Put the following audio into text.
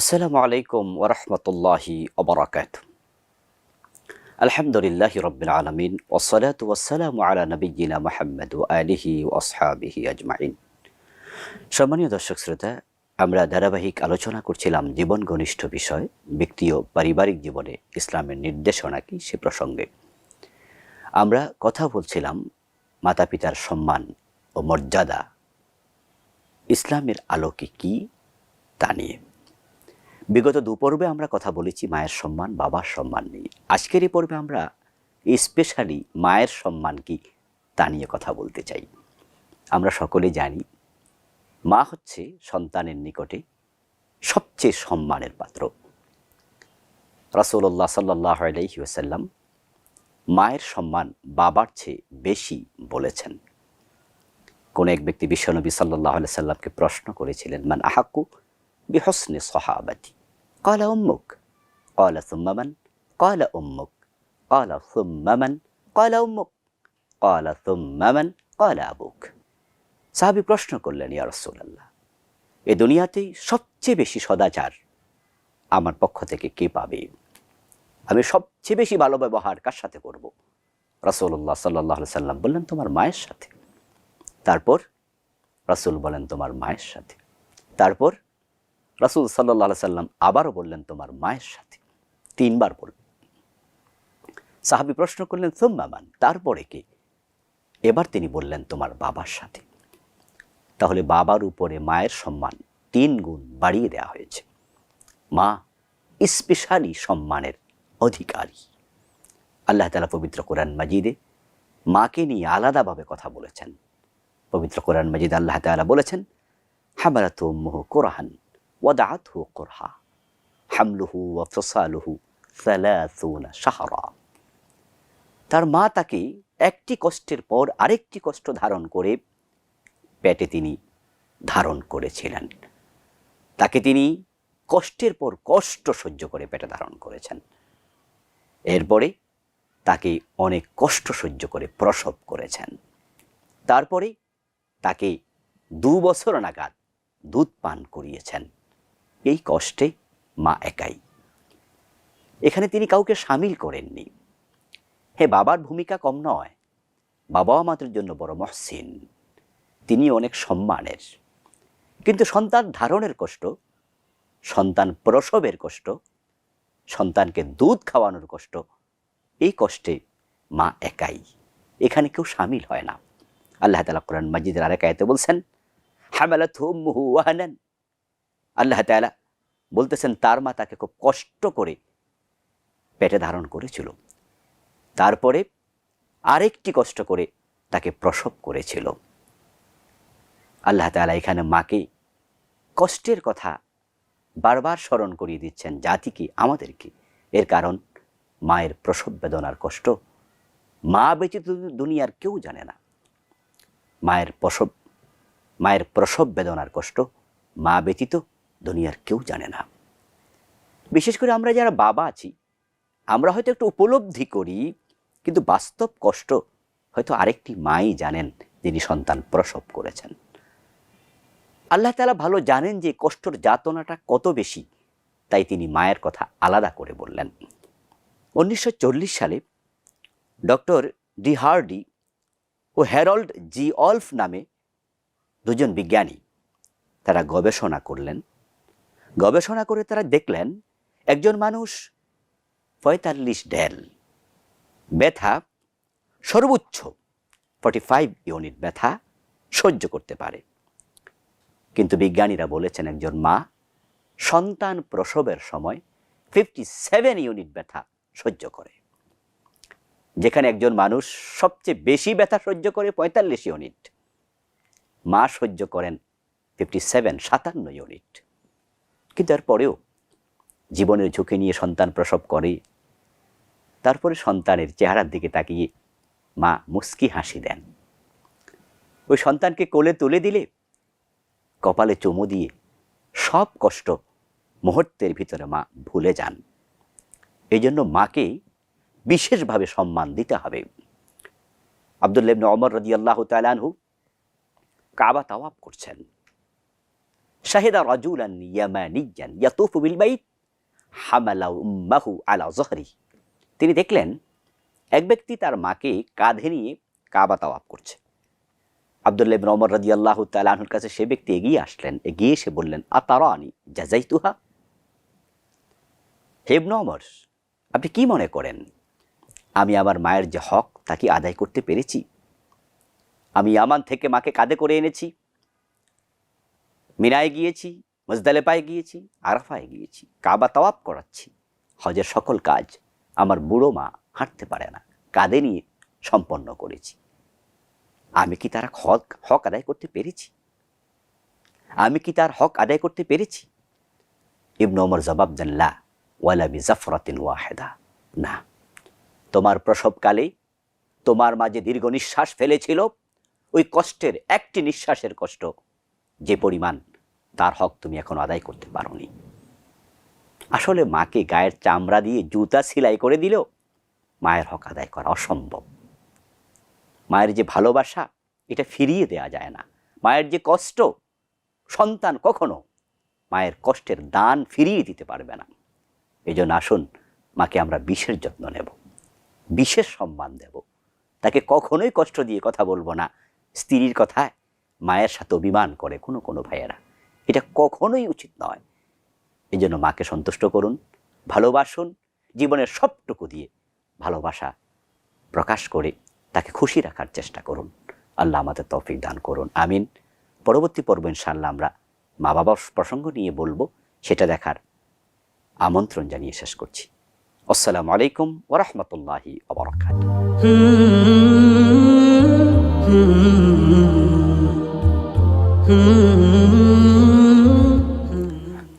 আসসালামু আলাইকুম ওরহমতুল্লাহি ওবরাকাত আলহামদুলিল্লাহ রবিল আলমিন ওসলাত ওসালাম আলা নবীনা মাহমদ আলিহি ও আসহাবিহি আজমাইন। সম্মানীয় দর্শক শ্রোতা, আমরা ধারাবাহিক আলোচনা করছিলাম জীবন ঘনিষ্ঠ বিষয়, ব্যক্তি ও পারিবারিক জীবনে ইসলামের নির্দেশনা কি সে প্রসঙ্গে। আমরা কথা বলছিলাম মাতা পিতার সম্মান ও মর্যাদা, ইসলামের আলোকে কি তা নিয়ে। বিগত দু পর্বে আমরা কথা বলেছি মায়ের সম্মান, বাবার সম্মান নিয়ে। আজকের এই পর্বে আমরা স্পেশালি মায়ের সম্মান কি তা নিয়ে কথা বলতে চাই। আমরা সকলে জানি, মা হচ্ছে সন্তানের নিকটে সবচেয়ে সম্মানের পাত্র। রাসুল্লাহ সাল্লাহ আলহি ওসাল্লাম মায়ের সম্মান বাবার চেয়ে বেশি বলেছেন। কোন এক ব্যক্তি বিশ্বনবী সাল্লাহ সাল্লামকে প্রশ্ন করেছিলেন, মান আহাক্কু বিহসনে সহাবাতি? قال أمك قال ثم من قال أمك قال ثم من قال أمك قال ثم من قال أبوك সাহাবি প্রশ্ন করলেন ইয়া রসুল্লাহ এ দুনিয়াতেই সবচেয়ে বেশি সদাচার আমার পক্ষ থেকে কে পাবে আমি সবচেয়ে বেশি ভালো ব্যবহার কার সাথে করব রসুল্লাহ সাল্লাহ সাল্লাম বললেন তোমার মায়ের সাথে তারপর রসুল বলেন তোমার মায়ের সাথে তারপর রাসুল সাল্লাহ সাল্লাম আবারও বললেন, তোমার মায়ের সাথে। তিনবার বললেন। সাহাবি প্রশ্ন করলেন সোম্মামান তারপরে কে? এবার তিনি বললেন, তোমার বাবার সাথে। তাহলে বাবার উপরে মায়ের সম্মান তিন গুণ বাড়িয়ে দেওয়া হয়েছে। মা স্পেশালি সম্মানের অধিকারী। আল্লাহ তালা পবিত্র কোরআন মাজিদে মাকে নিয়ে আলাদাভাবে কথা বলেছেন। পবিত্র কোরআন মাজিদ আল্লাহ তালা বলেছেন হামারাত মোহ কোরআন ওয়াদাত হু কোরহা হামলুহু ওয়ফসালুহু সালাসুনা সাহারা তার মা তাকে একটি কষ্টের পর আরেকটি কষ্ট ধারণ করে পেটে তিনি ধারণ করেছিলেন। তাকে তিনি কষ্টের পর কষ্ট সহ্য করে পেটে ধারণ করেছেন। এরপরে তাকে অনেক কষ্ট সহ্য করে প্রসব করেছেন। তারপরে তাকে দু বছর নাগাদ দুধ পান করিয়েছেন। এই কষ্টে মা একাই। এখানে তিনি কাউকে সামিল করেননি। হে, বাবার ভূমিকা কম নয়। বাবা আমাদের জন্য বড় মহসিন। তিনি অনেক সম্মানের। কিন্তু সন্তান ধারণের কষ্ট, সন্তান প্রসবের কষ্ট, সন্তানকে দুধ খাওয়ানোর কষ্ট, এই কষ্টে মা একাই। এখানে কেউ সামিল হয় না। আল্লাহ তালা কোরআন মাজিদের আরেক আয়তে বলছেন হামালাত মুহু ওয়াহানান। আল্লাহ তালা বলতেছেন, তার মা তাকে খুব কষ্ট করে পেটে ধারণ করেছিল। তারপরে আরেকটি কষ্ট করে তাকে প্রসব করেছিল। আল্লাহ তালা এখানে মাকে কষ্টের কথা বারবার স্মরণ করিয়ে দিচ্ছেন জাতিকে আমাদেরকে এর কারণ মায়ের প্রসব বেদনার কষ্ট। মা ব্যতীত দুনিয়ার কেউ জানে না। মায়ের প্রসব মায়ের প্রসব বেদনার কষ্ট, মা ব্যতীত দুনিয়ার কেউ জানে না। বিশেষ করে আমরা যারা বাবা আছি, আমরা হয়তো একটু উপলব্ধি করি, কিন্তু বাস্তব কষ্ট হয়তো আরেকটি মাই জানেন যিনি সন্তান প্রসব করেছেন। আল্লাহ তালা ভালো জানেন যে কষ্টর যাতনাটা কত বেশি, তাই তিনি মায়ের কথা আলাদা করে বললেন। উনিশশো চল্লিশ সালে ডক্টর ডি হার্ডি ও হ্যারল্ড জি অল্ফ নামে দুজন বিজ্ঞানী তারা গবেষণা করলেন গবেষণা করে তারা দেখলেন, একজন মানুষ পঁয়তাল্লিশ ডেল, ব্যথা সর্বোচ্চ ফর্টি ফাইভ ইউনিট ব্যথা সহ্য করতে পারে। কিন্তু বিজ্ঞানীরা বলেছেন একজন মা সন্তান প্রসবের সময় ফিফটি সেভেন ইউনিট ব্যথা সহ্য করে, যেখানে একজন মানুষ সবচেয়ে বেশি ব্যথা সহ্য করে পঁয়তাল্লিশ ইউনিট। মা সহ্য করেন ফিফটি সেভেন সাতান্ন ইউনিট। কিন্তু এরপরেও জীবনের ঝুঁকি নিয়ে সন্তান প্রসব করে, তারপরে সন্তানের চেহারার দিকে তাকিয়ে মা মুস্কি হাসি দেন। ওই সন্তানকে কোলে তুলে দিলে কপালে চুমু দিয়ে সব কষ্ট মুহূর্তের ভিতরে মা ভুলে যান। এই জন্য মাকে বিশেষভাবে সম্মান দিতে হবে। আবদুল্লাবনে অমর রদি আল্লাহ তালানহু কাবা তাওয়াব করছেন। শাহিদা রাজুলান ইয়ামানিয়ান ইয়াতুফু বিল বাইত হামালা উম্মাহু আলা তিনি দেখলেন এক ব্যক্তি তার মাকে কাঁধে নিয়ে কাবা তাওয়াফ করছে। আবদুল্লাহ ইবনে ওমর রাদিয়াল্লাহু তাআলা আনহুর কাছে সে ব্যক্তি এগিয়ে আসলেন। এগিয়ে এসে বললেন, আতারানি জাযাইতুহা? হে ইবনে ওমর, আপনি কি মনে করেন, আমি আমার মায়ের যে হক তা কি আদায় করতে পেরেছি? আমি ইয়ামান থেকে মাকে কাঁধে করে এনেছি। মিনায় গিয়েছি, মজদালেপায় গিয়েছি, আরাফায় গিয়েছি, কাবা তাওয়াপ করাচ্ছি। হজের সকল কাজ আমার বুড়ো মা হাঁটতে পারে না, কাঁধে নিয়ে সম্পন্ন করেছি। আমি কি তার হক হক আদায় করতে পেরেছি? আমি কি তার হক আদায় করতে পেরেছি? ইবন ওমর জবাব জানলা ওয়ালা বি ওয়াহেদা। না, তোমার প্রসবকালে তোমার মাঝে দীর্ঘ নিঃশ্বাস ফেলেছিল, ওই কষ্টের একটি নিঃশ্বাসের কষ্ট যে পরিমাণ তার হক তুমি এখন আদায় করতে পারোনি। আসলে মাকে গায়ের চামড়া দিয়ে জুতা সেলাই করে দিলেও মায়ের হক আদায় করা অসম্ভব। মায়ের যে ভালোবাসা, এটা ফিরিয়ে দেয়া যায় না। মায়ের যে কষ্ট, সন্তান কখনো মায়ের কষ্টের দান ফিরিয়ে দিতে পারবে না। এই জন্য আসুন, মাকে আমরা বিশেষ যত্ন নেব, বিশেষ সম্মান দেব। তাকে কখনোই কষ্ট দিয়ে কথা বলব না। স্ত্রীর কথায় মায়ের সাথে অভিমান করে কোনো কোনো ভাইয়েরা। এটা কখনোই উচিত নয়। এই জন্য মাকে সন্তুষ্ট করুন, ভালোবাসুন, জীবনের সবটুকু দিয়ে ভালোবাসা প্রকাশ করে তাকে খুশি রাখার চেষ্টা করুন। আল্লাহ আমাদের তৌফিক দান করুন। আমিন। পরবর্তী পর্ব ইনশাআল্লাহ আমরা মা বাবার প্রসঙ্গ নিয়ে বলব, সেটা দেখার আমন্ত্রণ জানিয়ে শেষ করছি। আসসালামু আলাইকুম ওরহমতুল্লাহি অবরকাত Hmm.